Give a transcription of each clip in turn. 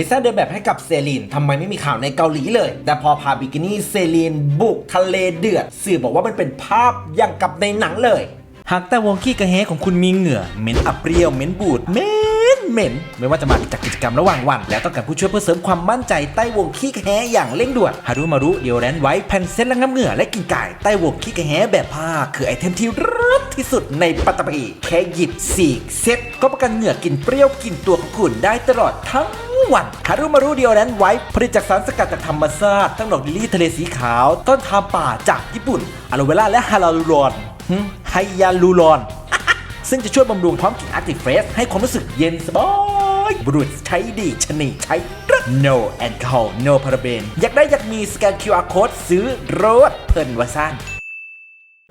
ลิซ่าเดินแบบให้กับเซรีนทำไมไม่มีข่าวในเกาหลีเลย แต่พอพาบิกินี่เซรีนบุกทะเลเดือด สื่อบอกว่ามันเป็นภาพอย่างกับในหนังเลย หากแต่วงขี้กระแหของคุณมีเหงื่อเหม็นอับเปรี้ยวเหม็นบูดเหม็นเหม็นไม่ว่าจะมาจากกิจกรรมระหว่างวัน และต้องการผู้ช่วยเพื่อเสริมความมั่นใจใต้วงขี้กระแหอย่างเร่งด่วนฮารุมารุเดียวแรนไว้แผ่นเซ็ตระงับเหงื่อและกินกายใต้วงขี้กระแหแบบผ้าคือไอเทมที่รักที่สุดในปัตตภีแค่หยิบสีกเซ็ตก็ประกันเหงื่อกลินเปรี้ยวกลินตัวของคุณได้ตลอดทั้ง วันฮารุมารุเดียวนั้นไว้ผลิตจากสารสกัดจากธรรมชาติทั้งดอกลิลลี่ทะเลสีขาว ต้นทามป่าจากญี่ปุ่นอะโลเวล่าและฮาลาลูรอนหึไฮยาลูรอน ซึ่งจะช่วยบำรุงพร้อมกลิ่นอาร์ติเฟสให้ความรู้สึกเย็นสบายบรุษใช้ดีชนีใช้รัก no alcohol no paraben อยากได้อยากมีสแกน QR code ซื้อโรดเพิ่นวาซัน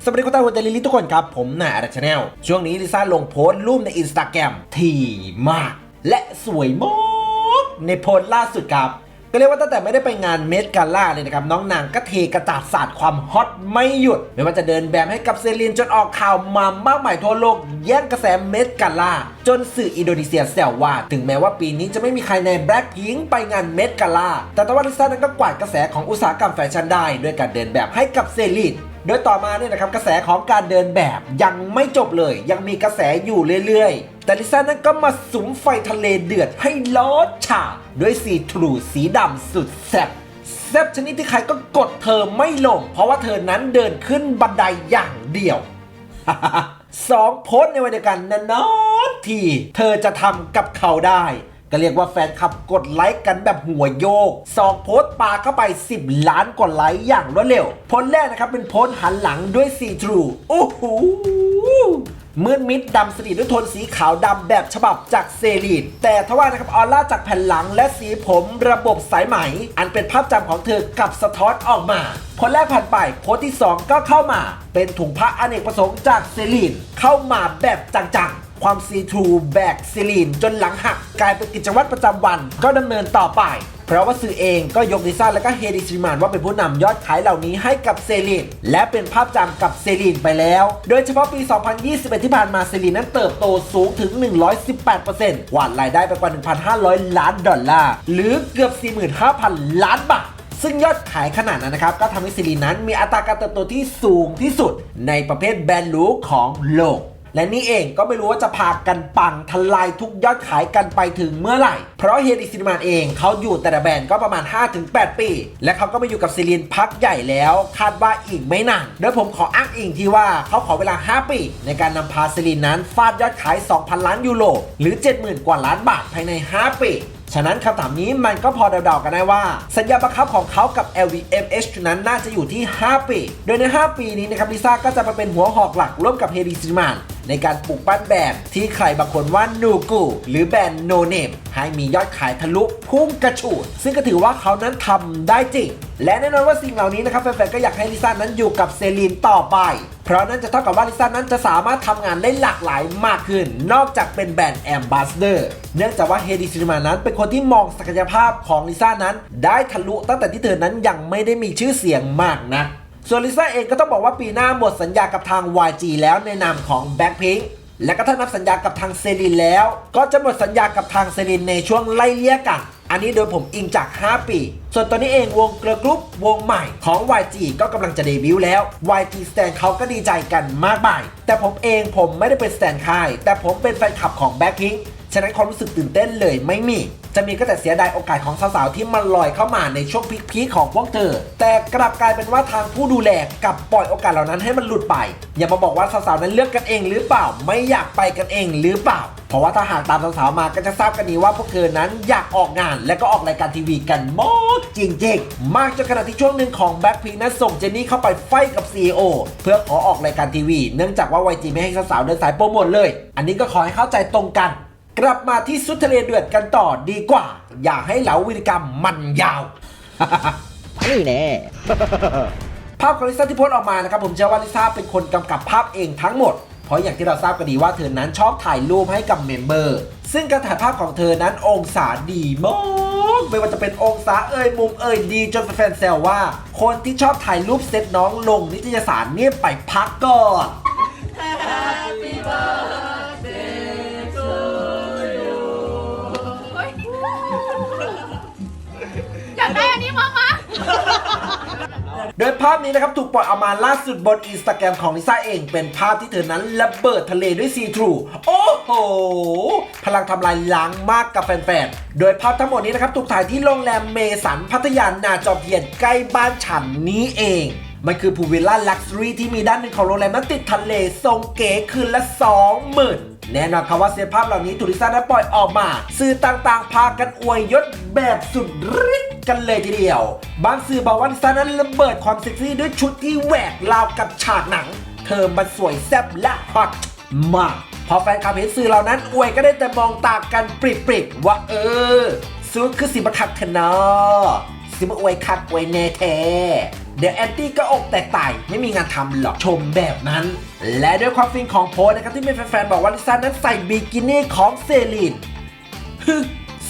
สวัสดีคุณตาหัวใจลิลลี่ทุกคนครับ ผมนายอาร์ชแนลช่วงนี้ลิซ่าลงโพสต์รูปในอินสตาแกรมที่มาก และสวยมาก ในโพสต์ล่าสุดครับ ก็เรียกว่าตั้งแต่ไม่ได้ไปงานเมดกาล่าเลยนะครับ น้องนางก็เทกระจาดสาดความฮอตไม่หยุด ไม่ว่าจะเดินแบบให้กับเซรีนจนออกข่าวมามากมายทั่วโลก แย่งกระแสเมดกาล่าจนสื่ออินโดนีเซียแซวว่า ถึงแม้ว่าปีนี้จะไม่มีใครในแบล็คพิงไปงานเมดกาล่าแต่ตะวันลิซ่านั้นก็กวาดกระแสของอุตสาหกรรมแฟชั่นได้ด้วยการเดินแบบให้กับเซรีนโดยต่อมาเนี่ยนะครับกระแสของการเดินแบบยังไม่จบเลย ยังมีกระแสอยู่เรื่อยๆ แต่ลิซ่านั้นก็มาสุมไฟทะเลเดือดให้ล้อฉาด้วยสีทรูสีดำสุดแซ่บแซ่บชนิดที่ใครก็กดเธอไม่ลง เพราะว่าเธอนั้นเดินขึ้นบันไดอย่างเดียวสองโพสต์ในวันเดียวกันนานๆที เธอจะทำกับเขาได้ ก็เรียกว่าแฟนคลับกดไลค์กันแบบหัวโยกสองโพสต์ปาเข้าไป 10 ล้านกว่าไลค์อย่างรวดเร็ว โพสต์แรกนะครับเป็นโพสต์หันหลังด้วยสีทรูโอ้โหมืดมิดดำสนิทด้วยโทนสีขาวดำแบบฉบับจากเซรีนแต่ทว่านะครับออร่าจากแผ่นหลังและสีผมระบบสายไหม อันเป็นภาพจำของเธอกับสะท้อนออกมาโพสต์แรกผ่านไปโพสต์ที่ 2 ก็เข้ามา เป็นถุงผ้าอเนกประสงค์จากเซรีนเข้ามาแบบจังๆ ความซีทรูแบกซิลีน จนหลังหักกลายเป็นกิจวัตรประจำวันก็ดำเนินต่อไป เพราะว่าสื่อเองก็ยกลิซ่าและก็เฮดิซิมานว่าเป็นผู้นำยอดขายเหล่านี้ให้กับเซรีน และเป็นภาพจำกับเซรีนไปแล้ว โดยเฉพาะปี 2021 ที่ผ่านมาเซรีนนั้นเติบโตสูงถึง 118%กวาดรายได้ไปกว่า 1,500 ล้านดอลลาร์หรือเกือบ 45,000 ล้านบาทซึ่งยอดขายขนาดนั้นนะครับ ก็ทำให้ซิลีนนั้นมีอัตราการเติบโตที่สูงที่สุดในประเภทแบรนด์หรูของโลก และนี่เองก็ไม่รู้ว่าจะพากันปังทลายทุกยอดขายกันไปถึงเมื่อไหร่ เพราะเฮดิซินมานเองเขาอยู่แต่ละแบรนด์ก็ประมาณ 5-8 ปี และเขาก็มาอยู่กับซิลีนพักใหญ่แล้ว คาดว่าอีกไม่นานโดยผมขออ้างอิงที่ว่าเขาขอเวลา 5 ปี ในการนำพาซิลีนนั้นฟาดยอดขาย 2,000 ล้านยูโรหรือ 70,000 กว่าล้านบาทภายใน 5 ปีฉะนั้นคำถามนี้มันก็พอเดาๆกันได้ว่า สัญญาบังคับของเขากับ LVMH นั้นน่าจะอยู่ที่ 5 ปี โดยใน 5 ปีนี้นะครับลิซ่าก็จะมาเป็นหัวหอกหลักร่วมกับเฮดิซิมานในการปลูกปั้นแบรนด์ที่ใครบางคนว่านูกูหรือแบรนด์โนเนมให้มียอดขายทะลุพุ่งกระฉูด ซึ่งก็ถือว่าเขานั้นทำได้จริง และแน่นอนว่าสิ่งเหล่านี้นะครับแฟนๆก็อยากให้ลิซ่านั้นอยู่กับเซรีนต่อไป เพราะนั่นจะเท่ากับว่าลิซ่านั้นจะสามารถทำงานได้หลากหลายมากขึ้น นอกจากเป็นแบรนด์แอมบาสเดอร์เนื่องจากว่าเฮดิซิมานั้นเป็นคนที่มองศักยภาพของลิซ่านั้น ได้ทะลุตั้งแต่ที่เธอนั้นยังไม่ได้มีชื่อเสียงมากนะ ส่วนลิซ่าเองก็ต้องบอกว่าปีหน้าหมดสัญญากับทาง YG แล้วในนามของ Blackpink และก็ถ้านับสัญญากับทางเซรินแล้ว ก็จะหมดสัญญากับทางเซรินในช่วงไล่เลี่ยกัน อันนี้โดยผมอิงจาก 5 ปี ส่วนตอนนี้เองวงเกลือกรุ๊ปวงใหม่ของ YG ก็กำลังจะเดบิวต์แล้ว YG Stan เขาก็ดีใจกันมากมาย แต่ผมเองผมไม่ได้เป็นสแตนค่าย แต่ผมเป็นแฟนคลับของ Blackpink ฉะนั้นความรู้สึกตื่นเต้นเลยไม่มี จะมีก็แต่เสียดายโอกาสของสาวๆที่มันลอยเข้ามาในช่วงพีคๆของพวกเธอ แต่กลับกลายเป็นว่าทางผู้ดูแลกับปล่อยโอกาสเหล่านั้นให้มันหลุดไป อย่ามาบอกว่าสาวๆนั้นเลือกกันเองหรือเปล่า ไม่อยากไปกันเองหรือเปล่า เพราะว่าถ้าหากตามสาวๆมาก็จะทราบกันดีว่าพวกเธอนั้นอยากออกงาน และก็ออกรายการทีวีกันมากจริงๆ มากจนขณะที่ช่วงหนึ่งของแบ็คพิงนั้นส่งเจนนี่เข้าไปไฟกับ CEO เพื่อขอออกรายการทีวี เนื่องจากว่า YG ไม่ให้สาวๆเดินสายโปรโมทเลย อันนี้ก็ขอให้เข้าใจตรงกัน กลับมาที่สุดทะเลเดือดกันต่อดีกว่า อย่าให้เหลาวิรกรรมมันยาว นี่แน่ ภาพของลิซ่าที่โพสต์ออกมานะครับ ผมเชื่อว่าลิซ่าเป็นคนกำกับภาพเองทั้งหมด เพราะอย่างที่เราทราบกันดีว่าเธอนั้นชอบถ่ายรูปให้กับเมมเบอร์ ซึ่งการถ่ายภาพของเธอนั้นองศาดีมากไม่ว่าจะเป็นองศาเอ่ยมุมเอ่ยดีจนแฟนๆแซวว่า คนที่ชอบถ่ายรูปเซตน้องลงนิตยสารเนี่ยไปพักก่อนเดยภาพนี้นะครับถูกปล่อยออกมาล่าสุดบนอินสตาแกรมของลิซ่าเอง เป็นภาพที่เธอนั้นระเบิดทะเลด้วยซีทรูโอ้โห พลังทำลายล้างมากกับแฟนๆ โดยภาพทั้งหมดนี้นะครับถูกถ่ายที่โรงแรมเมสันพัทยานาจอมเทียนใกล้บ้านฉันนี้เองมันคือพูลวิลล่าลักซ์รีที่มีด้านหนึ่งของโรงแรมนั้นติดทะเลทรงเก๋คืนละ 20,000 แน่นอนครับว่าเซตภาพเหล่านี้ถูกลิซ่าได้ปล่อยออกมา สื่อต่างๆ พากันอวยยศแบบสุดฤทธิ์กันเลยทีเดียว บางสื่อบอกว่าลิซ่านั้นระเบิดความเซ็กซี่ด้วยชุดที่แหวกราวกับฉากหนัง เธอมันสวยแซ่บและฮอตมากพอแฟนคลับเห็นสื่อเหล่านั้นอวยก็ได้แต่มองตากันปริบๆว่าเออซูคือสิบคักเถอะเนาะ สิมาอวยคักอวยแน่แท้เดี๋ยวแอนตี้ก็อกแตกตายไม่มีงานทำหรอกชมแบบนั้น และด้วยความฟินของโพสต์นะครับที่มีแฟนๆ บอกว่าลิซ่านั้นใส่บิกินี่ของเซรีนฮึ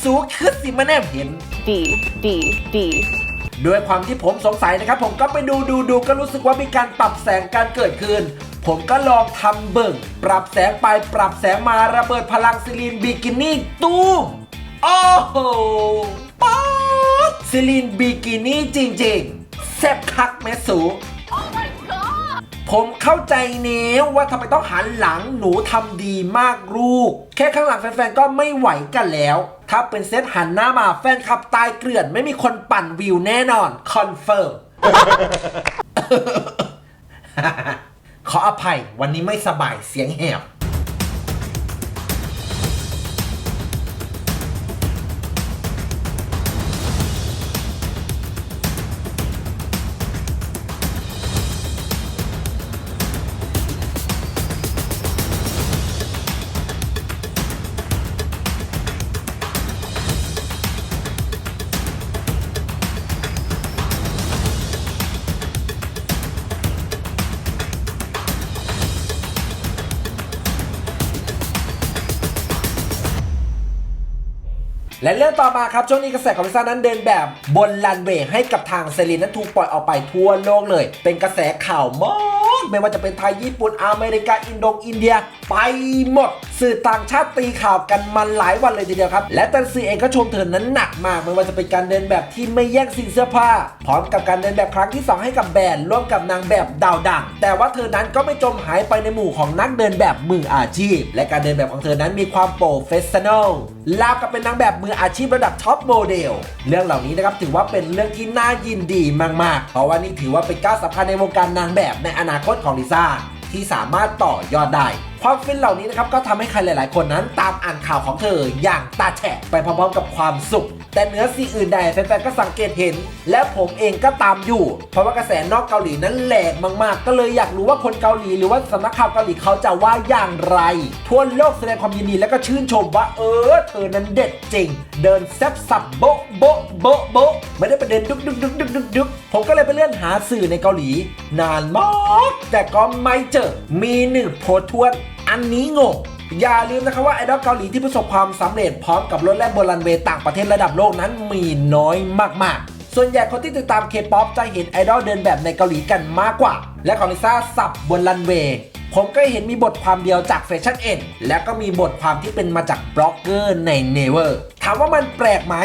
สูคือสิมาแนมเห็น D D D ด้วยความที่ผมสงสัยนะครับ ผมก็ไปดูดูดูก็รู้สึกว่ามีการปรับแสงการเกิดขึ้น ผมก็ลองทำเบิ่ง ปรับแสงไปปรับแสงมาระเบิดพลังซิลีนบิกินี่ตู้มโอ้โหป๊าด ซิลีนบิกินี่จริงๆแซ่บคักแม่สูผมเข้าใจเนวว่าทำไมต้องหันหลังหนูทำดีมากลูก แค่ข้างหลังแฟนๆก็ไม่ไหวกันแล้ว ถ้าเป็นเซตหันหน้ามาแฟนคลับตายเกลื่อน ไม่มีคนปั่นวิวแน่นอน คอนเฟิร์ม ขออภัยวันนี้ไม่สบายเสียงแหบ และเรื่องต่อมาครับช่วงนี้กระแสของลิซ่านั้นเดินแบบบนลันเวย์ให้กับทางเซรีนนั้นถูกปล่อยออกไปทั่วโลกเลย เป็นกระแสข่าวมากไม่ว่าจะเป็นไทยญี่ปุ่นอเมริกาอินโดอินเดีย ไปหมด สื่อต่างชาติตีข่าวกันมาหลายวันเลยทีเดียวครับ และตันซีเองก็ชมเธอนั้นหนักมากไม่ว่าจะเป็นการเดินแบบที่ไม่แย่งซีนเสื้อผ้า พร้อมกับการเดินแบบครั้งที่ 2 ให้กับแบรนด์ร่วมกับนางแบบดาวดัง แต่ว่าเธอนั้นก็ไม่จมหายไปในหมู่ของนักเดินแบบมืออาชีพ และการเดินแบบของเธอนั้นมีความโปรเฟชชั่นอลลาวกับเป็นนางแบบมืออาชีพระดับท็อปโมเดลเรื่องเหล่านี้นะครับถือว่าเป็นเรื่องที่น่ายินดีมากๆ เพราะว่านี่ถือว่าเป็นก้าวสำคัญในวงการนางแบบในอนาคตของลิซ่าที่สามารถต่อยอดได้ ความฟินเหล่านี้นะครับก็ทำให้ใครหลาย ๆ คนนั้นตามอ่านข่าวของเธออย่างตาแฉะไปพร้อมๆกับความสุข แต่เหนือสิ่งอื่นใดแฟนๆก็สังเกตเห็น และผมเองก็ตามอยู่ เพราะว่ากระแสนอกเกาหลีนั้นแหลกมากๆ ก็เลยอยากรู้ว่าคนเกาหลีหรือว่าสำนักข่าวเกาหลีเขาจะว่าอย่างไร ทั่วโลกแสดงความยินดีและก็ชื่นชมว่าเออ เธอนั้นเด็ดจริง เดินแซบสับโบ๊ะโบ๊ะโบ๊ะโบ๊ะไม่ได้ประเด็นดุกดุกดุกดุกดุกดุกผมก็เลยไปเลื่อนหาสื่อในเกาหลี นานมากแต่ก็ไม่เจอมีหนึ่งโพสต์ทวนอันนี้งง อย่าลืมนะครับว่าไอดอลเกาหลีที่ประสบความสำเร็จพร้อมกับรถแล่นบนรันเวย์ต่างประเทศระดับโลกนั้นมีน้อยมากๆส่วนใหญ่คนที่ติดตามเคป๊อปจะเห็นไอดอลเดินแบบในเกาหลีกันมากกว่า และของลิซ่าสับบนรันเวย์ ผมก็เห็นมีบทความเดียวจากแฟชั่นเอ็นและก็มีบทความที่เป็นมาจากบล็อกเกอร์ในเนเวอร์ถามว่ามันแปลกไหม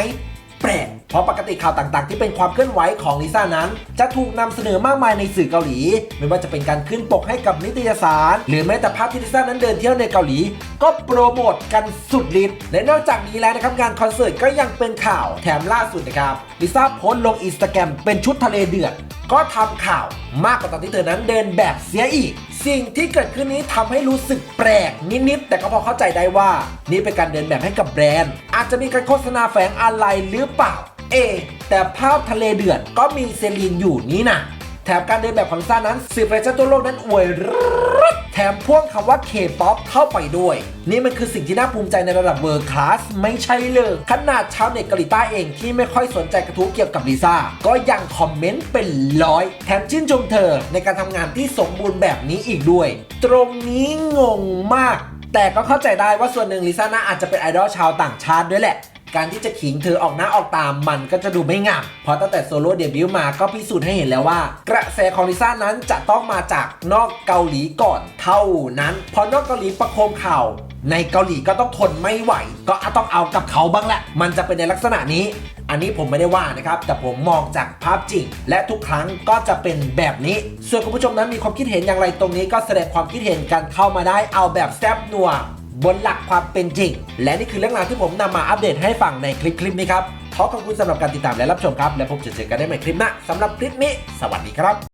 แปลก เพราะปกติข่าวต่างๆ ที่เป็นความเคลื่อนไหวของลิซ่านั้น จะถูกนำเสนอมากมายในสื่อเกาหลี ไม่ว่าจะเป็นการขึ้นปกให้กับนิตยสาร หรือแม้แต่ภาพที่ลิซ่านั้นเดินเที่ยวในเกาหลี ก็โปรโมทกันสุดฤทธิ์และนอกจากนี้แล้วนะครับงานคอนเสิร์ตก็ยังเป็นข่าวแถมล่าสุดนะครับลิซ่าโพสต์ลงอินสตาแกรมเป็นชุดทะเลเดือดก็ทำข่าวมากกว่าตอนที่เธอนั้นเดินแบบเสียอีก สิ่งที่เกิดขึ้นนี้ทำให้รู้สึกแปลกนิดๆแต่ก็พอเข้าใจได้ว่า นี่เป็นการเดินแบบให้กับแบรนด์ อาจจะมีการโฆษณาแฝงอะไรหรือเปล่า เอแต่ภาพทะเลเดือดก็มีเซรีนอยู่นี่นะแถมการเดินแบบของลิซ่านั้นสื่อแฟชั่นทั่วโลกนั้นอวยรัดแถมพ่วงคำว่า K-POP เข้าไปด้วย นี่มันคือสิ่งที่น่าภูมิใจในระดับเวิร์คลาสไม่ใช่เลย ขนาดชาวเน็ตเกาหลีใต้เองที่ไม่ค่อยสนใจกระทู้เกี่ยวกับลิซ่า ก็ยังคอมเมนต์เป็นร้อย แถมชื่นชมเธอในการทำงานที่สมบูรณ์แบบนี้อีกด้วย ตรงนี้งงมาก แต่ก็เข้าใจได้ว่าส่วนหนึ่งลิซ่าน่าอาจจะเป็นไอดอลชาวต่างชาติด้วยแหละ การที่จะขิงเธอออกหน้าออกตามมันก็จะดูไม่งามเพราะตั้งแต่โซโล่เดบิวต์มาก็พิสูจน์ให้เห็นแล้วว่า กระแสของลิซ่านั้นจะต้องมาจากนอกเกาหลีก่อนเท่านั้นเพอนอกเกาหลีประโคมข่าวในเกาหลีก็ต้องทนไม่ไหว ก็ต้องเอากับเขาบ้างแหละ มันจะเป็นในลักษณะนี้ อันนี้ผมไม่ได้ว่านะครับ แต่ผมมองจากภาพจริง และทุกครั้งก็จะเป็นแบบนี้ ส่วนคุณผู้ชมนั้นมีความคิดเห็นอย่างไรตรงนี้ก็แสดงความคิดเห็นกันเข้ามาได้เอาแบบแซบนัว บนหลักความเป็นจริง และนี่คือเรื่องราวที่ผมนำมาอัปเดตให้ฟังในคลิปคลิปนี้ครับขอขอบคุณสำหรับการติดตามและรับชมครับ และพบเจอกันได้ใหม่คลิปหน้าสำหรับคลิปนี้ สวัสดีครับ